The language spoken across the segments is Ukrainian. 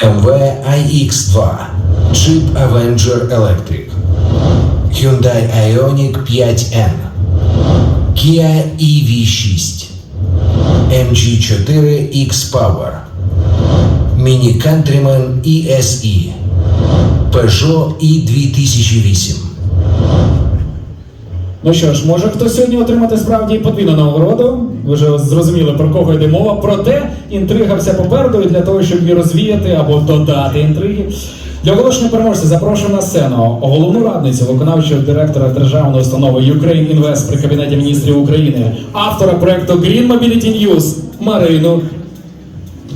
BMW iX2, Jeep Avenger Electric, Hyundai Ioniq 5N, Kia EV6, MG4 X-Power, Mini Countryman ESE, Peugeot E2008. Ну що ж, може хтось сьогодні отримати справді подвійну нагороду? Ви вже зрозуміли про кого йде мова. Проте інтрига вся попереду і для того, щоб її розвіяти або додати інтриги. Для оголошення переможця запрошую на сцену головну радницю виконавчого директора державної установи Ukraine Invest при кабінеті міністрів України, автора проекту Green Mobility News Марину.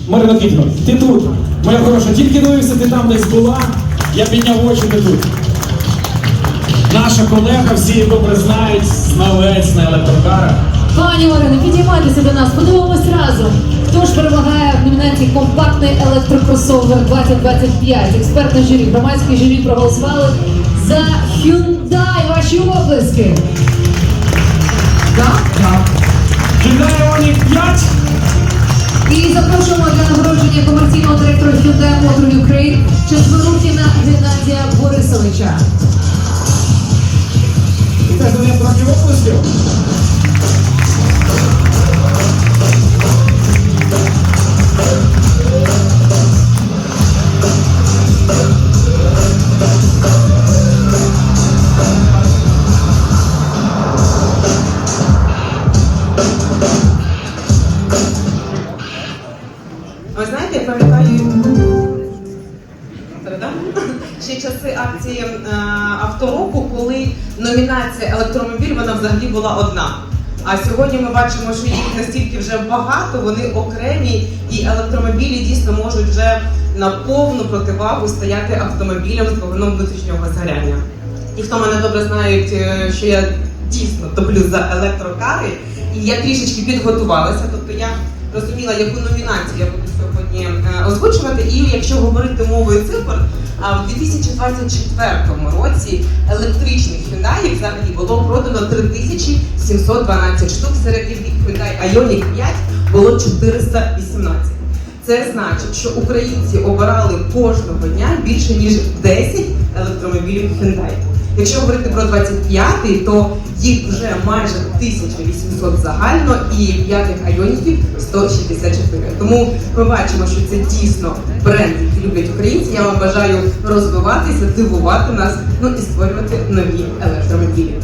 Марина Кітно, ти тут. Моя хороша, тільки дивився, ти там десь була. Я підняв очі, ти тут. Наша колега, всі її добре знають, знавець на електрокарах. Пані Орино, підіймайтеся до нас, подивимось разом. Хто ж перемагає в номінації компактний електрокросовер 2025? Експертне журі, громадське журі проголосували за Hyundai. Ваші оплески. Так, так. Hyundai Ioniq 5. І запрошуємо для нагородження комерційного директора Hyundai Motor Ukraine Четверухіна Геннадія Борисовича. І це за трохи оплесків. Ви знаєте, я пам'ятаю Та-да. Ще часи акції е, автороку, коли номінація електромобіль вона взагалі була одна. А сьогодні ми бачимо, що їх настільки вже багато, вони окремі, і електромобілі дійсно можуть вже на повну противагу стояти автомобілям з двигуном внутрішнього згоряння. І хто мене добре знають, е, що я дійсно топлю за електрокари, і я трішечки підготувалася. Тобто я розуміла, яку номінацію я буду сьогодні е, озвучувати. І якщо говорити мовою цифр, в 2024 році електричних Hyundai взагалі було продано 3712 штук, серед яких Hyundai Ioniq 5 було 418. Це значить, що українці обирали кожного дня більше ніж 10 електромобілів Hyundai. Якщо говорити про 25-й, то їх вже майже 1800 загально і п'ятих айоніків 164. Тому ми бачимо, що це дійсно бренд, який люблять українці. Я вам бажаю розвиватися, дивувати нас, ну і створювати нові електромобілі.